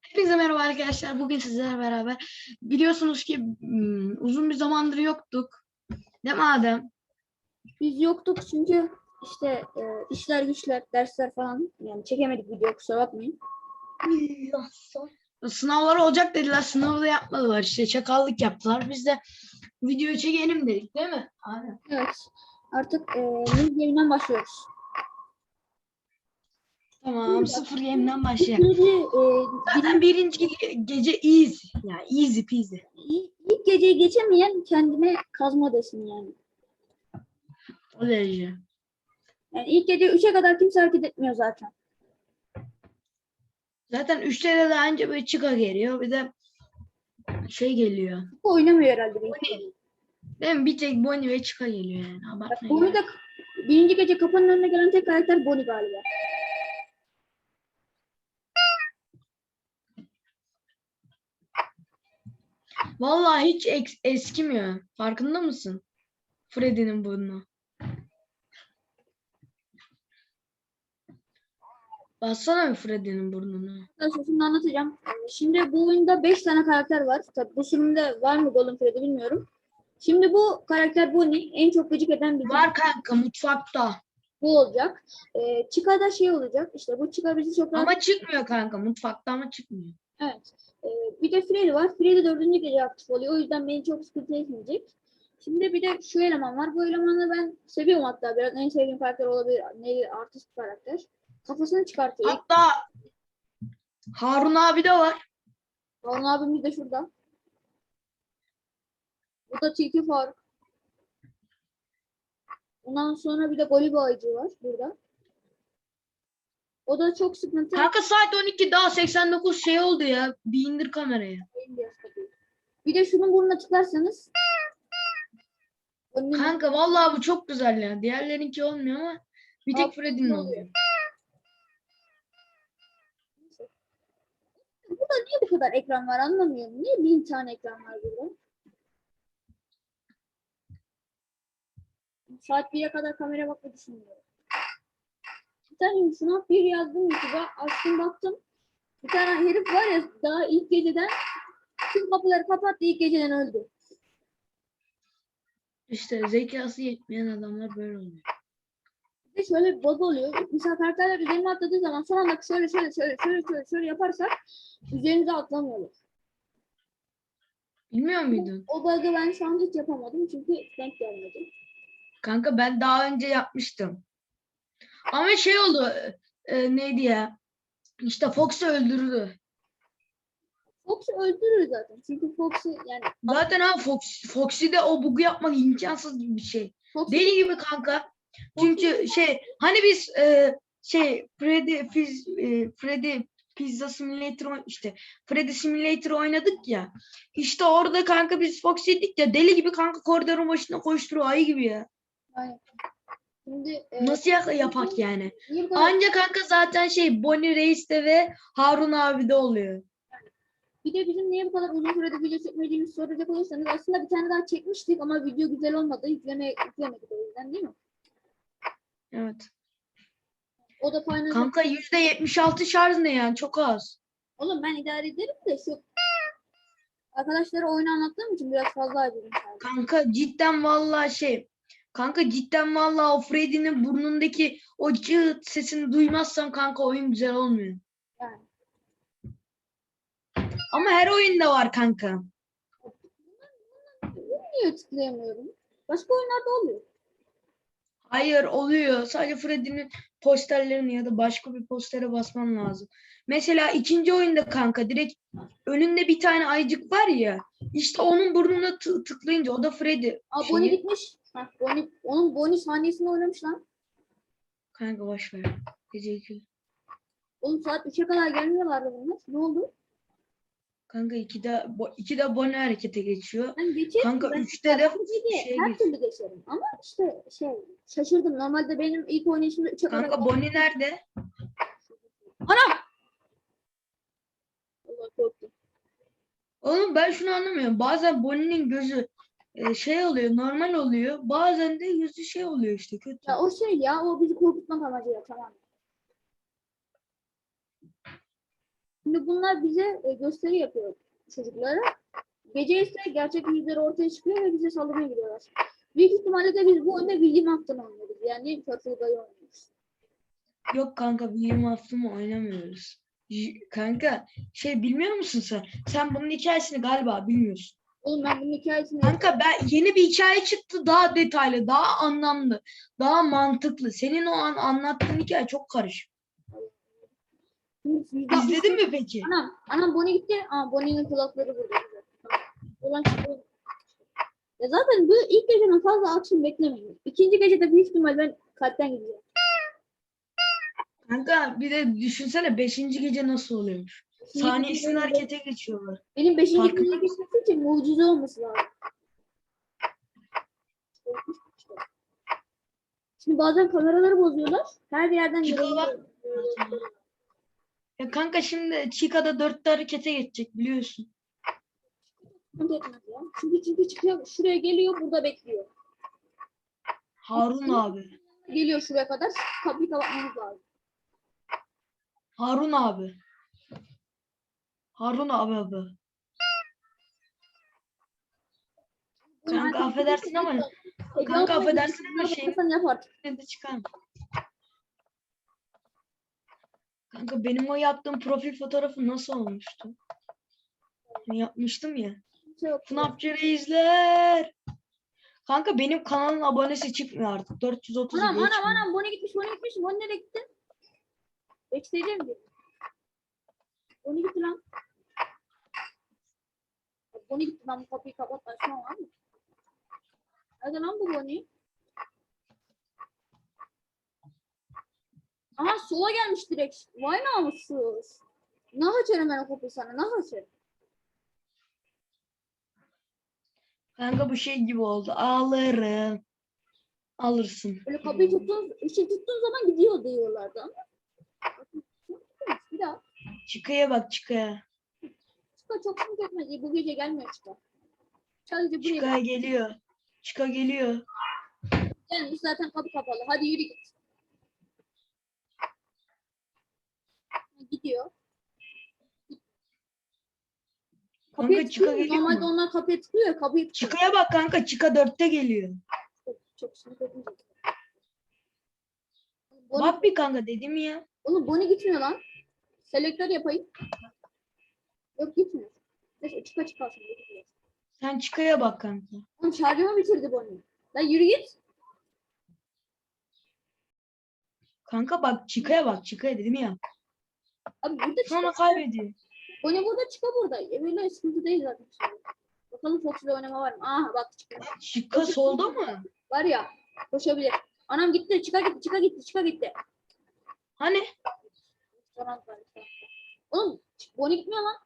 Hepinize merhaba arkadaşlar. Bugün sizlerle beraber biliyorsunuz ki hmm, uzun bir zamandır yoktuk. Değil mi Adem? Biz yoktuk çünkü işte e, işler güçler, dersler falan yani çekemedik video kusura bakmayın. Sınavlar olacak dediler. Sınavı da yapmadılar işte. Çakallık yaptılar. Biz de videoyu çekelim dedik değil mi? Adem. Evet. Artık e, yayından başlıyoruz. Tamam. Sıfır yemden başlayalım. Birinci, e, Zaten birinci ge- gece easy. Ya easy peasy. ilk, ilk geceyi geçemeyen kendine kazma desin yani. O derece. Yani ilk gece 3'e kadar kimse hareket etmiyor zaten. Zaten üçte de daha önce böyle çıka geliyor. Bir de şey geliyor. Bu oynamıyor herhalde. Bonnie. Değil mi? Bir tek Bonnie ve çıka geliyor yani. Abartmayın. Bonnie de birinci gece kapının önüne gelen tek karakter Bonnie galiba. Vallahi hiç eks- eskimiyor. Farkında mısın? Freddy'nin burnu. Bassana bir Freddy'nin burnunu. Arkadaşlar şimdi anlatacağım. Şimdi bu oyunda 5 tane karakter var. Tabii bu sürümde var mı Golden Freddy bilmiyorum. Şimdi bu karakter Bonnie en çok gıcık eden bir Var kanka mutfakta. bu olacak. Ee, Chica da şey olacak. İşte bu Chica bizi çok rahat... Ama çıkmıyor kanka. Mutfakta ama çıkmıyor. Evet. Ee, bir de Freddy var. Freddy dördüncü gece aktif oluyor. O yüzden beni çok sıkıntı etmeyecek. Şimdi bir de şu eleman var. Bu elemanı ben seviyorum hatta. Biraz en sevdiğim karakter olabilir. Neydi? Artist karakter. Kafasını çıkartıyor. Hatta Harun abi de var. Harun abimiz de şurada. Bu da Tilki Faruk. Ondan sonra bir de Goliba Ayıcı var burada. O da çok sıkıntı. Kanka saat 12 daha 89 şey oldu ya. Bir indir kamerayı. Bir de şunun burnuna tıklarsanız Önüne- Kanka vallahi bu çok güzel ya. Diğerlerinki olmuyor ama bir tek Freddy'nin oluyor. Burada niye bu kadar ekran var anlamıyorum. Niye bin tane ekran var burada? Saat 1'e kadar kamera bakmayı düşünmüyorum. Tane sınav bir yazdım YouTube'a. Açtım baktım. Bir tane herif var ya daha ilk geceden tüm kapıları kapattı ilk geceden öldü. İşte zekası yetmeyen adamlar böyle oluyor. Bir de şöyle bir bug oluyor. Karakterler üzerine atladığı zaman son anda şöyle şöyle şöyle şöyle şöyle, şöyle yaparsak üzerinize atlamıyorlar. Bilmiyor muydun? O bug'ı ben şu an hiç yapamadım çünkü denk gelmedi. Kanka ben daha önce yapmıştım. Ama şey oldu. e, neydi ya? İşte Fox'u öldürdü. Fox'u öldürür zaten. Çünkü Fox'u yani Zaten ha Fox, Foxy'de o bug'u yapmak imkansız gibi bir şey. Fox'u Deli gibi kanka. Çünkü şey hani biz e, şey Freddy Fiz, e, Freddy Pizza Simulator işte Freddy Simulator oynadık ya. İşte orada kanka biz Foxy'dik ya deli gibi kanka koridorun başında koşturuyor ayı gibi ya. yani. Şimdi e, Nasıl ya- yapak yani? kadar- Anca kanka zaten şey Bonnie Reis'te ve Harun abi de oluyor. bir de bizim niye bu kadar uzun sürede video çekmediğimizi soracak olursanız aslında bir tane daha çekmiştik ama video güzel olmadı. Yükleme, yüklemedik o yüzden değil mi? Evet. O da paylaşım. Kanka %76 şarj ne yani çok az. Oğlum ben idare ederim de şu arkadaşlara oyunu anlattığım için biraz fazla acıdım. Kanka cidden vallahi şey. Kanka cidden vallahi o Freddy'nin burnundaki o cıt sesini duymazsam kanka oyun güzel olmuyor. Yani. Ama her oyunda var kanka. Niye tıklayamıyorum? Başka oyunlarda oluyor. Hayır oluyor. Sadece Freddy'nin posterlerini ya da başka bir postere basman lazım. Mesela ikinci oyunda kanka direkt önünde bir tane ayıcık var ya. İşte onun burnuna tı- tıklayınca o da Freddy. Aa şeyi. Bonnie gitmiş. Ha, Bonnie, onun Bonnie sahnesini oynamış lan. Kanka boş ver. Gece iki. Oğlum saat 3'e kadar gelmiyorlardı bunlar. Ne oldu? Kanka ikide, bo- ikide Bonnie harekete geçiyor. Ben geçerim. Kanka ben üçte de Bence şey her türlü geçerim. Ama işte şey şaşırdım. Normalde benim ilk oynayışımda 3'e kadar. Kanka Bonnie nerede? Ana! Allah korktum. Oğlum ben şunu anlamıyorum. Bazen Bonnie'nin gözü e, şey oluyor, normal oluyor. Bazen de yüzü şey oluyor işte kötü. Ya o şey ya o bizi korkutmak amacıyla tamam. Şimdi bunlar bize e, gösteri yapıyor çocuklara. Gece ise gerçek yüzleri ortaya çıkıyor ve bize saldırmaya gidiyorlar. Büyük ihtimalle de biz bu oyunda bilgi hakkını oynuyoruz. Yani Turtle'dayı oynuyoruz. Yok kanka William Afton'u oynamıyoruz. Kanka şey bilmiyor musun sen? Sen bunun hikayesini galiba bilmiyorsun. Oğlum ben bunun hikayesini Kanka ben yeni bir hikaye çıktı daha detaylı, daha anlamlı, daha mantıklı. Senin o an anlattığın hikaye çok karışık. İzledin mi peki? Anam, anam Bonnie gitti. Aa Bonnie'nin kulakları burada. Ulan çıktı. Ya zaten bu ilk geceden fazla aksiyon beklemeyin. İkinci gecede büyük ihtimal ben kalpten gideceğim. Kanka bir de düşünsene 5. gece nasıl oluyormuş. Saniyesinde benim- harekete geçiyorlar. Benim beşinci Farkında geceye geçmesi için mucize olması lazım. Şimdi bazen kameraları bozuyorlar. Her yerden Çıkıyorlar. görebiliyorum. Ya kanka şimdi Chico'da dörtte harekete geçecek biliyorsun. Ya. Çünkü çünkü çıkıyor, şuraya geliyor, burada bekliyor. Harun abi. Geliyor şuraya kadar, kapıyı kapatmamız lazım. Harun abi. Harun abi abi. Kanka affedersin ama kanka affedersin ama şey- ne de çıkar. Kanka benim o yaptığım profil fotoğrafı nasıl olmuştu? Ben yapmıştım ya. FNAFçı reisler. Kanka benim kanalın abonesi çıkmıyor artık. 430 Anam anam anam Bonnie gitmiş Bonnie gitmiş. Bonnie nereye gitti? Backstage'e mi gitti? Bonnie gitti lan. Bonnie gitti ben bu kapıyı kapat açmam var mı? Nerede lan bu Bonnie? Aha sola gelmiş direkt. Vay namussuz. Ne açarım ben o kapıyı sana? Ne açarım? Kanka bu şey gibi oldu. Alırım. Alırsın. Böyle kapıyı tuttuğun, ışık tuttuğun zaman gidiyor diyorlardı ama. Bir daha. Çıkaya bak çıkaya. Çıka çok sıkıntı etmez. Bu gece gelmiyor Çıka. Sadece buraya Çıkaya geliyor. Çıka geliyor. gelmiş zaten kapı kapalı. Hadi yürü git. Gidiyor. Kapıya Kanka çıka geliyor Normalde mu? onlar kapıya tıklıyor ya kapıyı tıklıyor. Çıkaya bak kanka. Çıka dörtte geliyor. Çok, çok. Bonnie, Bak bir kanka dedim ya. Oğlum Bonnie gitmiyor lan. Selektör yapayım. Yok gitmiyor. Neyse çıka çıka şimdi. Sen çıkaya bak kanka. Oğlum şarjımı bitirdi Bonnie. Lan yürü git. Kanka bak çıkaya bak. Çıkaya dedim ya. Abi burada çıka. Sonra kaybediyor. Bonnie burada çıka burada. E böyle sıkıntı değil zaten. şimdi. Bakalım Fox'la oynama var mı? Aha bak çıka. Çıka solda mı? Var ya koşabilir. Anam gitti çıka gitti çıka gitti çıka gitti. Hani? Oğlum Bonnie gitmiyor lan.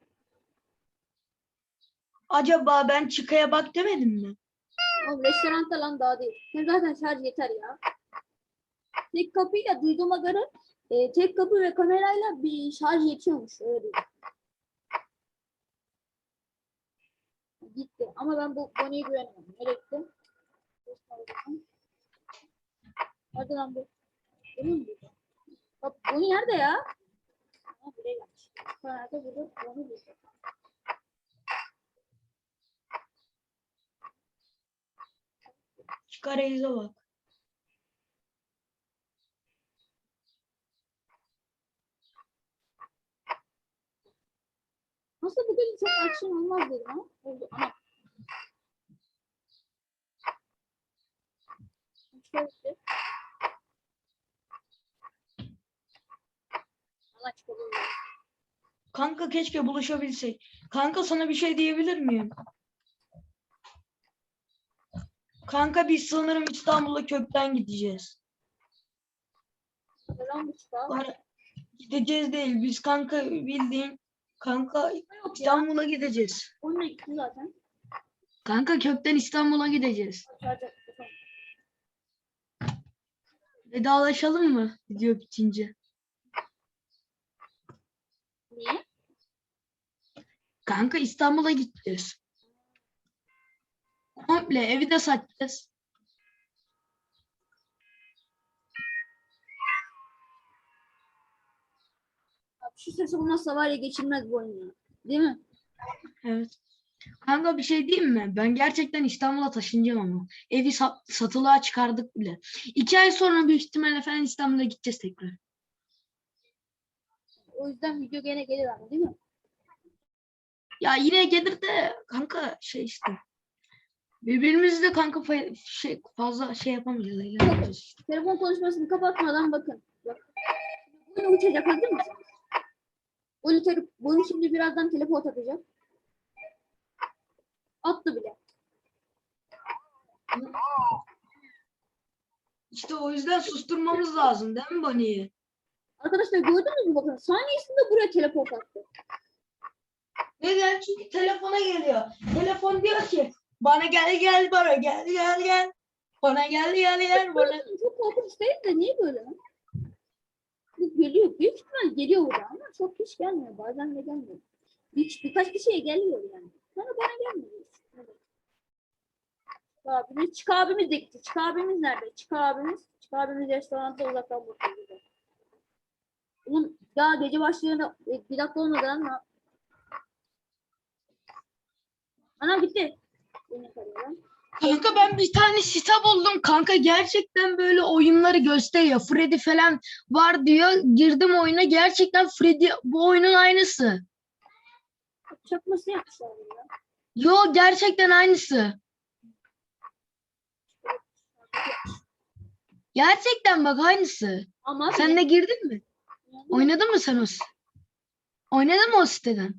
Acaba ben çıkaya bak demedim mi? Oğlum restoranda lan daha değil. Hem zaten şarj yeter ya. Tek kapıyla duyduğuma göre e, tek kapı ve kamerayla bir şarj yetiyormuş. Öyle duydum. Gitti. Ama ben bu Bonnie'ye güvenmiyorum. Nereye gitti? Nerede lan bu? Mi burada? Bak Bonnie nerede ya? Ha, buraya gelmiş. Nerede burada? Bonnie burada. Reise bak. Nasıl bugün çok aksiyon olmaz dedim ama oldu. Şöyle. Allah çıkalım. Kanka keşke buluşabilsek. Kanka sana bir şey diyebilir miyim? Kanka biz sanırım İstanbul'a kökten gideceğiz. Var- Gideceğiz değil. Biz kanka bildiğin kanka. İstanbul'a gideceğiz. Onunla gitti zaten. Kanka kökten İstanbul'a gideceğiz. Vedalaşalım mı video bitince? Niye? Kanka İstanbul'a gideceğiz. Komple evi de satacağız. Şu ses olmazsa var ya geçilmez bu oyun ya. Değil mi? Evet. Kanka bir şey diyeyim mi? Ben gerçekten İstanbul'a taşınacağım ama. Evi sat- satılığa çıkardık bile. İki ay sonra büyük ihtimalle falan İstanbul'a gideceğiz tekrar. O yüzden video gene gelir ama değil mi? Ya yine gelir de kanka şey işte. Birbirimizi de kanka fa- şey, fazla şey yapamayacağız. eğlenemeyeceğiz. Telefon konuşmasını kapatmadan bakın. Bak. Bunu uçacak hazır mısın? Bunu, te- bunu şimdi birazdan telefon atacak. Attı bile. İşte o yüzden susturmamız lazım değil mi Bonnie'yi? Arkadaşlar gördünüz mü bakın saniyesinde buraya teleport attı. Neden? Çünkü telefona geliyor. Telefon diyor ki bana gel gel bana gel gel gel. Bana gel gel gel bana. Çok korkunç değil de niye böyle? Bu geliyor. Büyük ihtimal geliyor burada ama çok hiç gelmiyor. Bazen de gelmiyor. Bir, birkaç kişiye geliyor yani. Sonra bana gelmiyor. Evet. Abimiz, Çık abimiz de gitti. Çık abimiz nerede? Çık abimiz. Çık abimiz restoranda uzaktan bakıyor. Oğlum daha gece başlayana e, bir dakika olmadı ama. Anam gitti. Kanka ben bir tane site buldum. Kanka gerçekten böyle oyunları gösteriyor. Freddy falan var diyor. Girdim oyuna gerçekten Freddy bu oyunun aynısı. Çakması yapmışlar ya. Yo gerçekten aynısı. Gerçekten bak aynısı. Ama Sen de girdin mi? Oynadın mı sen o? Oynadın mı o siteden?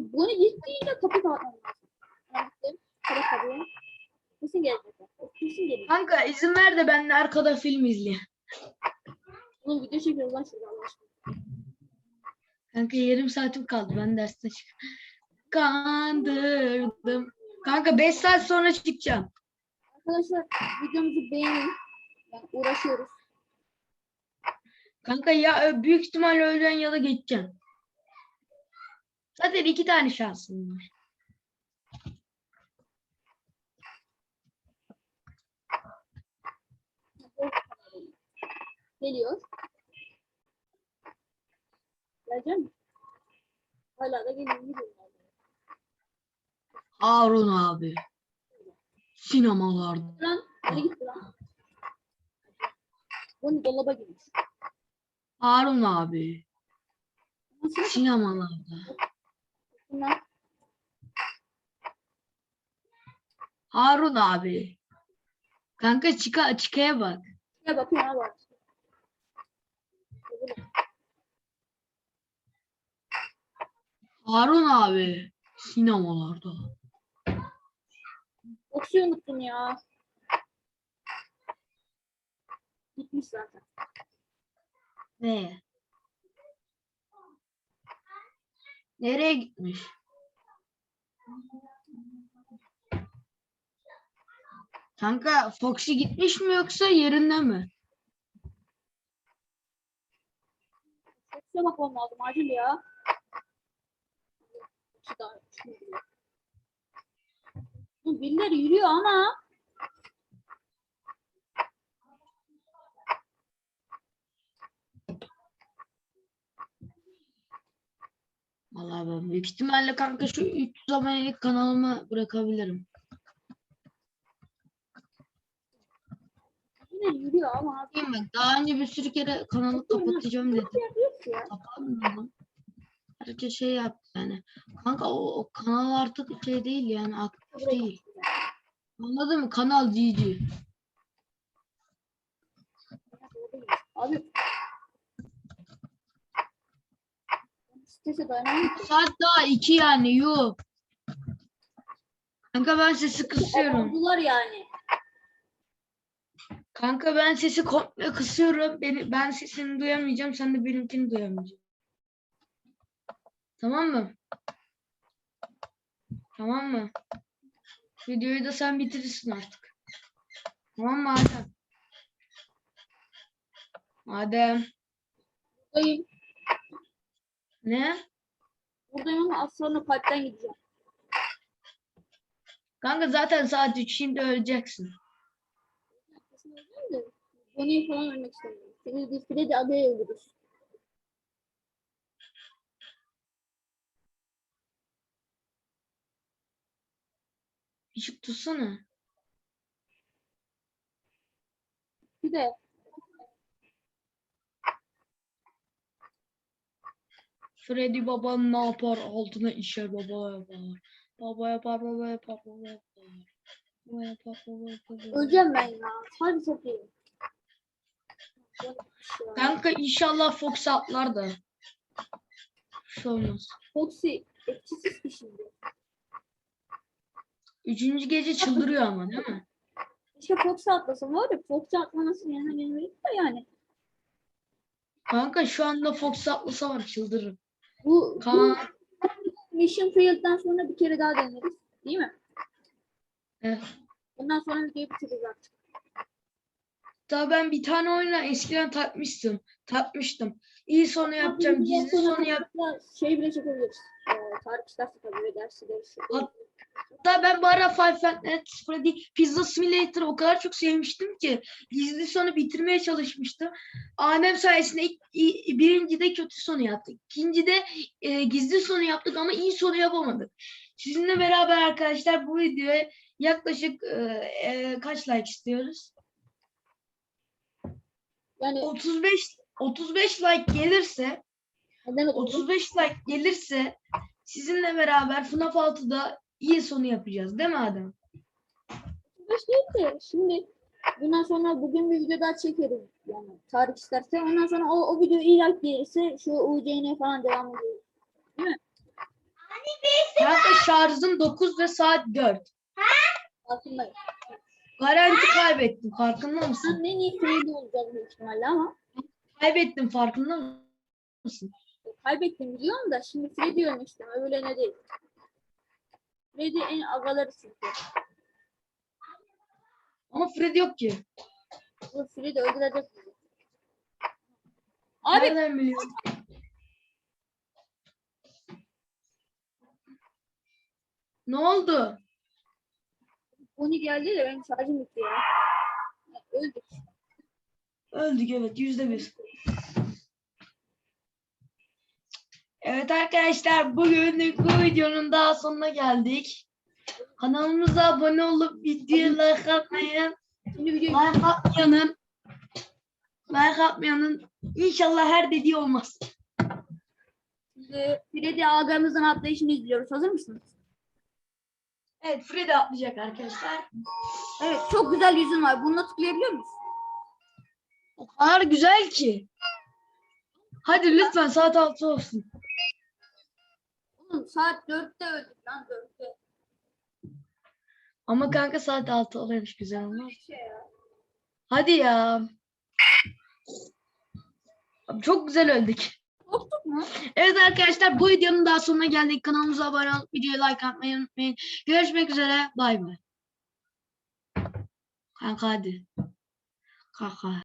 Bunu gittiğinde kapı kapatmam lazım. Ben gittim. Kapı kapıyor. Kesin gelecek. Kesin gelecek. Kanka izin ver de ben de arkada film izleyeyim. Oğlum video çekiyoruz lan şurada Allah aşkına. Kanka yarım saatim kaldı. Ben derste çık. Kandırdım. Kanka 5 saat sonra çıkacağım. Arkadaşlar videomuzu beğenin. Yani uğraşıyoruz. Kanka ya büyük ihtimalle öleceksin ya da geçeceksin. Zaten iki tane şansın var. Geliyor. Gelecek mi? Hala da geliyor. Gidiyor. Harun abi. Sinemalarda. Lan nereye gitti lan? Bunu dolaba girmiş. Harun abi. Sinemalarda. Bunlar Harun abi. Kanka çıka çıkaya bak. şuraya bakıyor ha bak. Harun abi. Sinemalarda. Oksiyu unuttum ya. Gitmiş zaten. Ne? Nereye gitmiş? Kanka Foxy gitmiş mi yoksa yerinde mi? Oksiye bakmam lazım acil ya. Birileri yürüyor ama Vallahi ben büyük ihtimalle kanka şu 300 abonelik kanalımı bırakabilirim. Birileri yürüyor ama abi. Değil mi? Daha önce bir sürü kere kanalı kapatacağım dedim. Kapatmadım. Herkes şey yaptı yani. Kanka o, o kanal artık şey değil yani aktif değil. Anladın mı? Kanal GG. Abi. Saat daha 2 yani yok. Kanka ben sesi kısıyorum. Oldular yani. Kanka ben sesi komple kısıyorum. Beni, ben sesini duyamayacağım. Sen de benimkini duyamayacaksın. Tamam mı? Tamam mı? Videoyu da sen bitirirsin artık. Tamam mı Adem? Adem. Buradayım. Ne? Buradayım ama az sonra kalpten gideceğim. Kanka zaten saat 3 şimdi öleceksin. De. Bonnie'yi falan ölmek istemiyorum. Freddy, Freddy adaya ölürüz. Işık tutsana. Bir de Freddy baban ne yapar? Altına işer baba yapar. Baba yapar, baba yapar, baba yapar. Baba yapar, baba yapar. baba öleceğim ben ya. Hadi çok iyi. Kanka inşallah Fox atlar da. Şey olmaz. Foxy etkisiz ki şimdi. Üçüncü gece çıldırıyor ama değil mi? İşte Fox'a atlasam var ya Fox'a atlamasın yani benim de yani. Kanka şu anda Fox atlasa var çıldırırım. Bu, bu Kaan. Mission Failed'dan sonra bir kere daha deneriz. Değil mi? Evet. Ondan sonra videoyu bitiririz artık. Daha ben bir tane oyuna eskiden takmıştım. Takmıştım. İyi sonu yapacağım, gizli sonu yap. hatta Şey bile çekebiliriz. Ee, tarih tabii dersi dersi. Hat- Hatta ben bu ara Five Nights at Freddy Pizza Simulator'ı o kadar çok sevmiştim ki gizli sonu bitirmeye çalışmıştım. Annem sayesinde ilk, i- birincide kötü sonu yaptık. İkincide e, gizli sonu yaptık ama iyi sonu yapamadık. Sizinle beraber arkadaşlar bu videoya yaklaşık e, e, kaç like istiyoruz? Yani 35 35 like gelirse neden 35 like gelirse sizinle beraber FNAF 6'da iyi sonu yapacağız değil mi Adem? 35 değil de şimdi bundan sonra bugün bir video daha çekeriz yani tarih isterse. Ondan sonra o, o video iyi like gelirse şu UCN falan devam ediyor. Kanka şarjım 9 ve saat 4. Farkındayım. Garanti kaybettim farkında mısın? İyi Freddy olacağız büyük ihtimalle ama Kaybettim farkında mısın? kaybettim biliyorum da şimdi Freddy ölmek istiyorum. Öbürlerine değil. Freddy en agaları çünkü. Ama Freddy yok ki. Bu Freddy öldürecek. Abi Nereden biliyorsun? Ne oldu? Bonnie geldi de benim şarjım bitti ya. Ya, Öldük. Öldük evet yüzde bir. Evet arkadaşlar bugünlük bu videonun daha sonuna geldik. Kanalımıza abone olup videoya like atmayı, like atmayanın like atmayanın inşallah her dediği olmaz. Şimdi Freddy agamızın atlayışını izliyoruz. Hazır mısınız? Evet Freddy atlayacak arkadaşlar. Evet çok güzel yüzün var. Bununla tıklayabiliyor muyuz? O kadar güzel ki. Hadi lütfen saat 6 olsun. Oğlum saat 4'te öldük lan 4'te. Ama kanka saat 6 oluyormuş güzel olmaz. Şey ya. Hadi ya. Abi çok güzel öldük. Evet arkadaşlar bu videonun daha sonuna geldik. Kanalımıza abone olup videoya like atmayı unutmayın. Görüşmek üzere. Bay bay. Kanka hadi. Kanka.